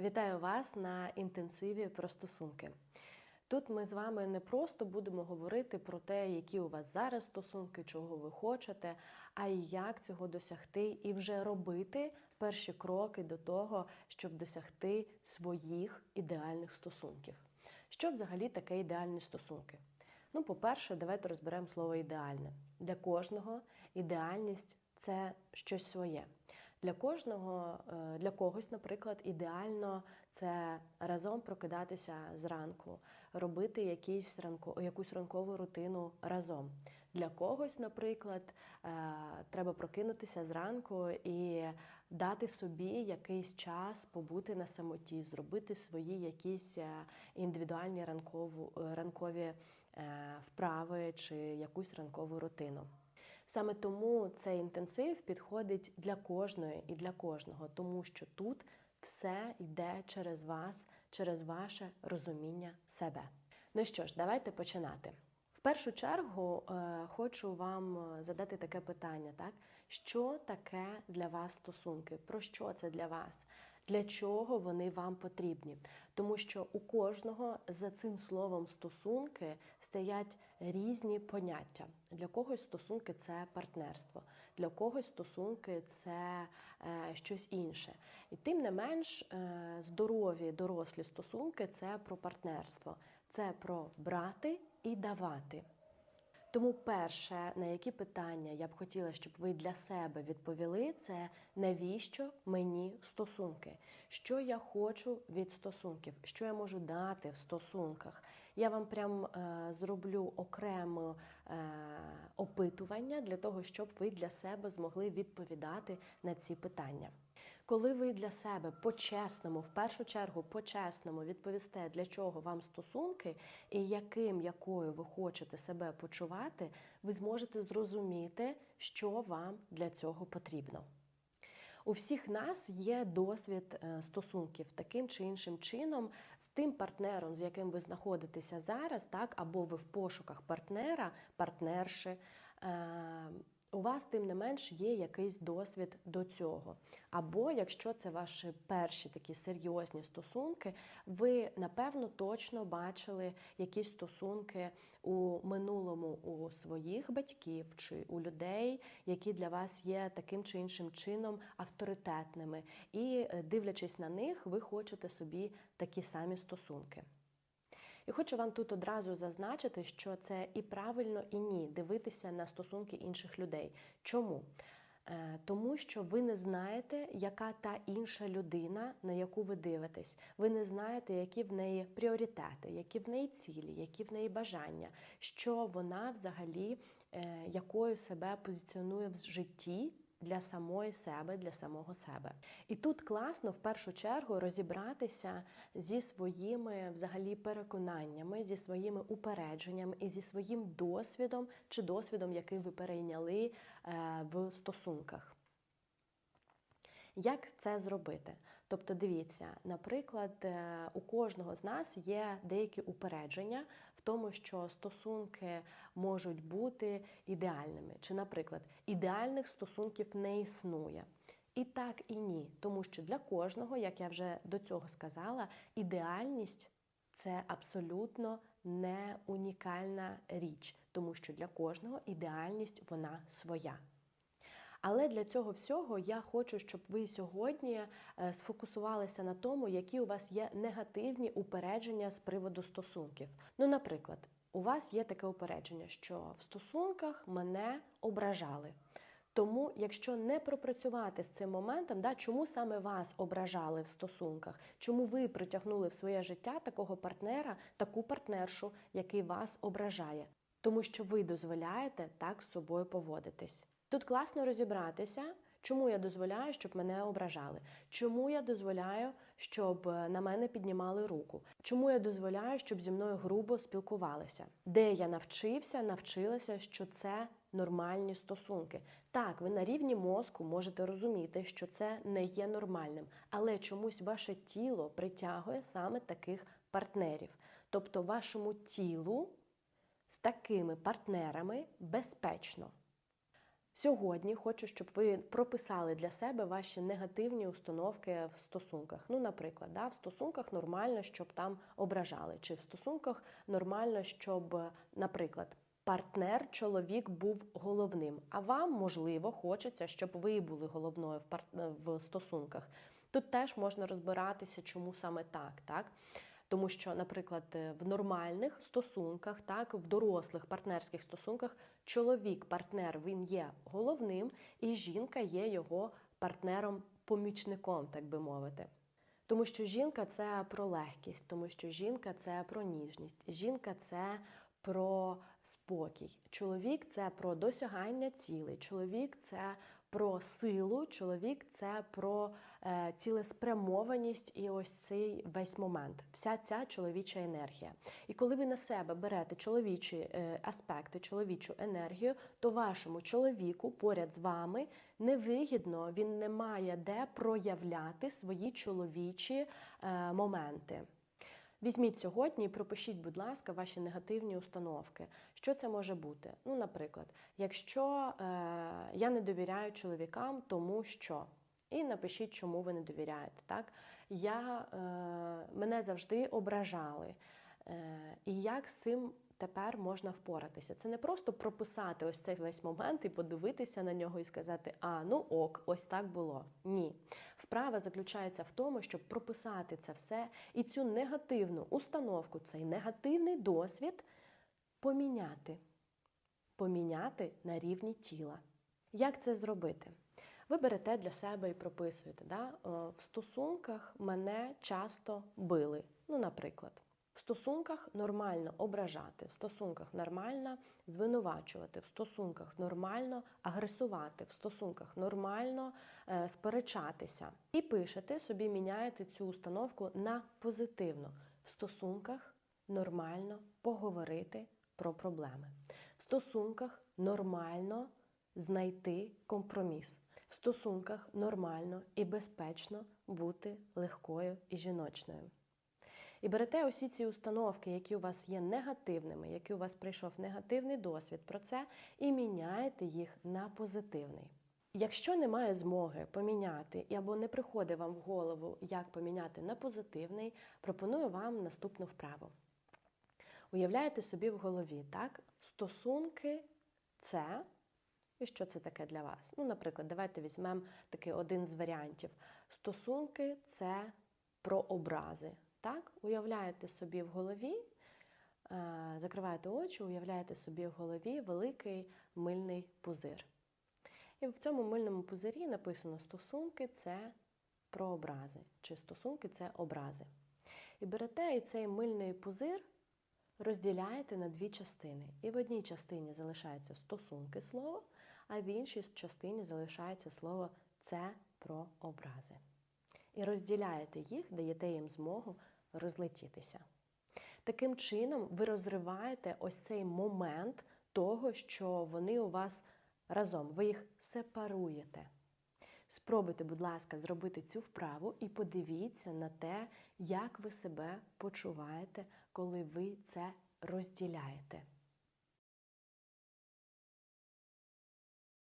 Вітаю вас на інтенсиві про стосунки. Тут ми з вами не просто будемо говорити про те, які у вас зараз стосунки, чого ви хочете, а й як цього досягти, і вже робити перші кроки до того, щоб досягти своїх ідеальних стосунків. Що взагалі таке ідеальні стосунки? Ну, по-перше, давайте розберемо слово ідеальне. Для кожного ідеальність це щось своє. Для кожного, е, для когось, наприклад, ідеально це разом прокидатися зранку, робити якісь ранко, якусь ранкову рутину разом. Для когось, наприклад, е, треба прокинутися зранку і дати собі якийсь час побути на самоті, зробити свої якісь е, індивідуальні ранкову, ранкові вправи чи якусь ранкову рутину. Саме тому цей інтенсив підходить для кожної і для кожного, тому що тут все йде через вас, через ваше розуміння себе. Ну що ж, давайте починати. В першу чергу е, хочу вам е, задати таке питання: так? що таке для вас стосунки? Про що це для вас? Для чого вони вам потрібні? Тому що у кожного за цим словом стосунки стоять різні поняття. Для когось стосунки це партнерство, для когось стосунки це е, щось інше. І тим не менш, е, здорові дорослі стосунки це про партнерство, це про брати і давати. Тому перше, на які питання я б хотіла, щоб ви для себе відповіли, це навіщо мені стосунки? Що я хочу від стосунків? Що я можу дати в стосунках? Я вам прям е, зроблю окреме е, опитування для того, щоб ви для себе змогли відповідати на ці питання. Коли ви для себе по-чесному, в першу чергу по-чесному відповісте, для чого вам стосунки і яким, якою ви хочете себе почувати, ви зможете зрозуміти, що вам для цього потрібно. У всіх нас є досвід е, стосунків таким чи іншим чином тим партнером, з яким ви знаходитеся зараз, так або ви в пошуках партнера, партнерши. Е, у вас, тим не менш, є якийсь досвід до цього. Або якщо це ваші перші такі серйозні стосунки, ви напевно точно бачили якісь стосунки у минулому у своїх батьків чи у людей, які для вас є таким чи іншим чином авторитетними. І е, дивлячись на них, ви хочете собі такі самі стосунки. І хочу вам тут одразу зазначити, що це і правильно, і ні дивитися на стосунки інших людей. Чому? Е, тому що ви не знаєте, яка та інша людина, на яку ви дивитесь. Ви не знаєте, які в неї пріоритети, які в неї цілі, які в неї бажання, що вона взагалі е, якою себе позиціонує в житті для самої себе, для самого себе. І тут класно в першу чергу розібратися зі своїми взагалі переконаннями, зі своїми упередженнями і зі своїм досвідом чи досвідом, який ви перейняли е, в стосунках. Як це зробити? Тобто, дивіться, наприклад, е, у кожного з нас є деякі упередження в тому, що стосунки можуть бути ідеальними. Чи, наприклад, ідеальних стосунків не існує. І так, і ні. Тому що для кожного, як я вже до цього сказала, ідеальність це абсолютно не унікальна річ, тому що для кожного ідеальність вона своя. Але для цього всього я хочу, щоб ви сьогодні е, сфокусувалися на тому, які у вас є негативні упередження з приводу стосунків. Ну, наприклад, у вас є таке упередження, що в стосунках мене ображали. Тому, якщо не пропрацювати з цим моментом, да, чому саме вас ображали в стосунках, чому ви притягнули в своє життя такого партнера, таку партнершу, який вас ображає, тому що ви дозволяєте так з собою поводитись. Тут класно розібратися, чому я дозволяю, щоб мене ображали, чому я дозволяю, щоб е, на мене піднімали руку, чому я дозволяю, щоб зі мною грубо спілкувалися, де я навчився, навчилася, що це нормальні стосунки. Так, ви на рівні мозку можете розуміти, що це не є нормальним, але чомусь ваше тіло притягує саме таких партнерів. Тобто, вашому тілу з такими партнерами безпечно. Сьогодні хочу, щоб ви прописали для себе ваші негативні установки в стосунках. Ну, наприклад, да, в стосунках нормально, щоб там ображали, чи в стосунках нормально, щоб, наприклад, партнер, чоловік був головним. А вам, можливо, хочеться, щоб ви були головною в, стосунках. Тут теж можна розбиратися, чому саме так, так? Тому що, наприклад, е, в нормальних стосунках, так, в дорослих партнерських стосунках, чоловік-партнер він є головним, і жінка є його партнером-помічником, так би мовити. Тому що жінка це про легкість, тому що жінка це про ніжність, жінка це про спокій. Чоловік це про досягання цілей, чоловік це про силу, чоловік це про е, цілеспрямованість і ось цей весь момент, вся ця чоловіча енергія. І коли ви на себе берете чоловічі е, аспекти, чоловічу енергію, то вашому чоловіку поряд з вами невигідно, він не має де проявляти свої чоловічі е, моменти. Візьміть сьогодні і пропишіть, будь ласка, ваші негативні установки. Що це може бути? Ну, наприклад, якщо е, я не довіряю чоловікам, тому що. І напишіть, чому ви не довіряєте. Так? Я, е, Мене завжди ображали. Е, і як з цим тепер можна впоратися? Це не просто прописати ось цей весь момент і подивитися на нього і сказати, а ну ок, ось так було. Ні. Вправа заключається в тому, щоб прописати це все і цю негативну установку, цей негативний досвід поміняти. Поміняти на рівні тіла. Як це зробити? Ви берете для себе і прописуєте. Да? В стосунках мене часто били. Ну, наприклад, в стосунках нормально ображати, в стосунках нормально звинувачувати, в стосунках нормально агресувати, в стосунках нормально е, сперечатися. І пишете собі, міняєте цю установку на позитивно. В стосунках нормально поговорити про проблеми. В стосунках нормально знайти компроміс. В стосунках нормально і безпечно бути легкою і жіночною. І берете усі ці установки, які у вас є негативними, які у вас прийшов негативний досвід про це, і міняєте їх на позитивний. Якщо немає змоги поміняти або не приходить вам в голову, як поміняти на позитивний, пропоную вам наступну вправу. Уявляєте собі в голові, так? Стосунки це. І що це таке для вас? Ну, наприклад, давайте візьмемо такий один з варіантів. Стосунки це про образи. Так, уявляєте собі в голові, е, закриваєте очі, уявляєте собі в голові великий мильний пузир. І в цьому мильному пузирі написано стосунки це про образи, чи стосунки це образи. І берете і цей мильний пузир розділяєте на дві частини. І в одній частині залишається стосунки слово, а в іншій частині залишається слово це про образи. І розділяєте їх, даєте їм змогу розлетітися. Таким чином, ви розриваєте ось цей момент того, що вони у вас разом, ви їх сепаруєте. Спробуйте, будь ласка, зробити цю вправу і подивіться на те, як ви себе почуваєте, коли ви це розділяєте.